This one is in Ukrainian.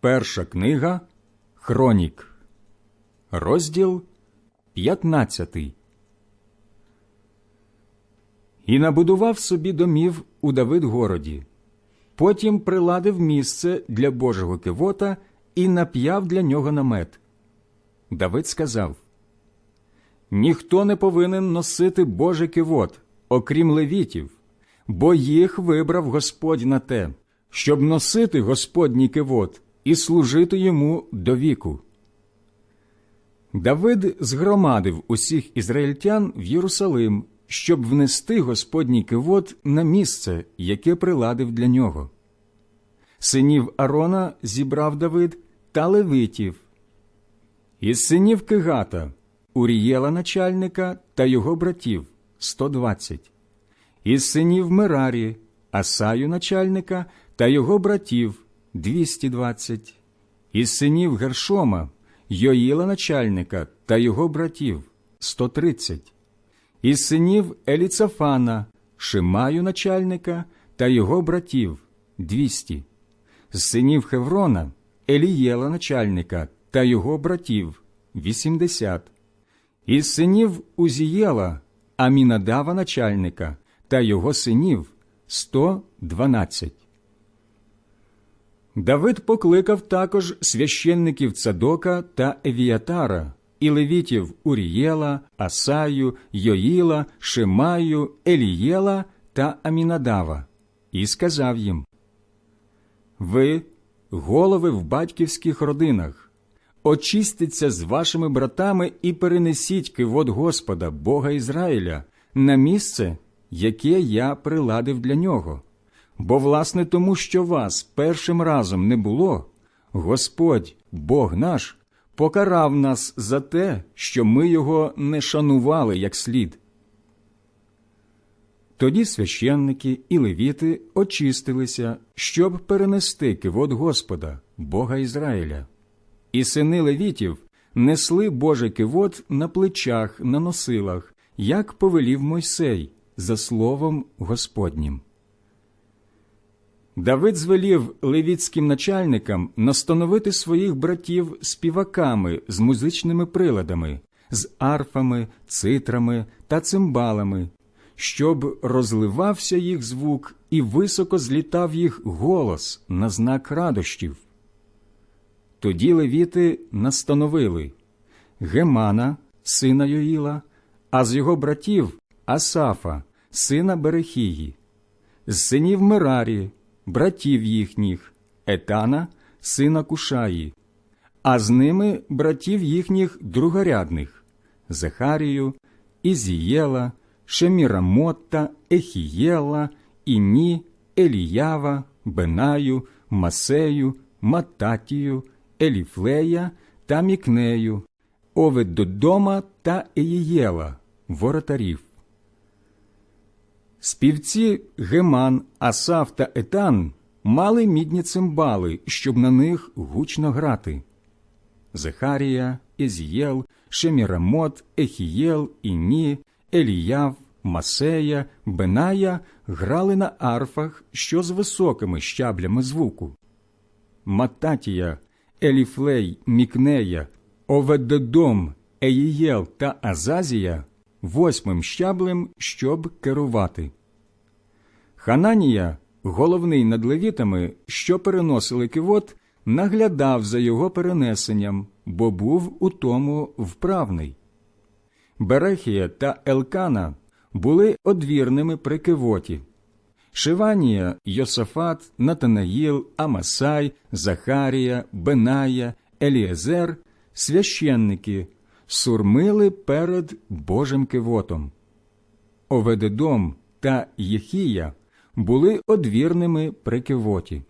Перша книга Хронік, розділ 15. І набудував собі домів у Давидгороді. Потім приладив місце для Божого кивота і нап'яв для нього намет. Давид сказав: Ніхто не повинен носити Божий кивот, окрім левітів, бо їх вибрав Господь на те, щоб носити Господній кивот і служити йому до віку. Давид згромадив усіх ізраїльтян в Єрусалим, щоб внести Господній кивот на місце, яке приладив для нього. Синів Арона зібрав Давид та левитів. Із синів Кигата Урієла начальника та його братів 120. Із синів Мерарі Асаю начальника та його братів 220. Із синів Гершома Йоїла начальника та його братів 130. Із синів Еліцафана Шимаю начальника та його братів 200. З синів Хеврона Елієла начальника та його братів 80. Із синів Узієла Амінадава начальника та його синів 112. Давид покликав також священників Цадока та Евіатара і левітів Урієла, Асаю, Йоїла, Шимаю, Елієла та Амінадава і сказав їм Ви, голови в батьківських родинах, очистіться з вашими братами і перенесіть кивот Господа, Бога Ізраїля, на місце, яке я приладив для нього. Бо, власне, тому, що вас першим разом не було, Господь, Бог наш, покарав нас за те, що ми його не шанували як слід. Тоді священники і левіти очистилися, щоб перенести кивот Господа, Бога Ізраїля. І сини левітів несли Божий кивот на плечах, на носилах, як повелів Мойсей, за словом Господнім. Давид звелів левіцьким начальникам настановити своїх братів співаками з музичними приладами, з арфами, цитрами та цимбалами, щоб розливався їх звук і високо злітав їх голос на знак радощів. Тоді левіти настановили Гемана, сина Йоїла, а з його братів Асафа, сина Берехії, з синів Мерарі, братів їхніх, Етана, сина Кушаї, а з ними братів їхніх другорядних Захарію, Ізієла, Шемірамотта, Ехієла, Іні, Еліява, Бенаю, Масею, Мататію, Еліфлея та Мікнею, Оведдодома та Еїєла, воротарів. Співці Геман, Асав та Етан мали мідні цимбали, щоб на них гучно грати. Захарія, Езієл, Шемірамот, Ехієл, Іні, Еліяв, Масея, Беная грали на арфах, що з високими щаблями звуку. Мататія, Еліфлей, Мікнея, Оведедом, Еїєл та Азазія восьмим щаблем, щоб керувати. Хананія, головний над левітами, що переносили кивот, наглядав за його перенесенням, бо був у тому вправний. Берехія та Елкана були одвірними при кивоті. Шиванія, Йосафат, Натанаїл, Амасай, Захарія, Беная, Еліезер, священники сурмили перед Божим кивотом. Оведедом та Єхія були одвірними при кивоті.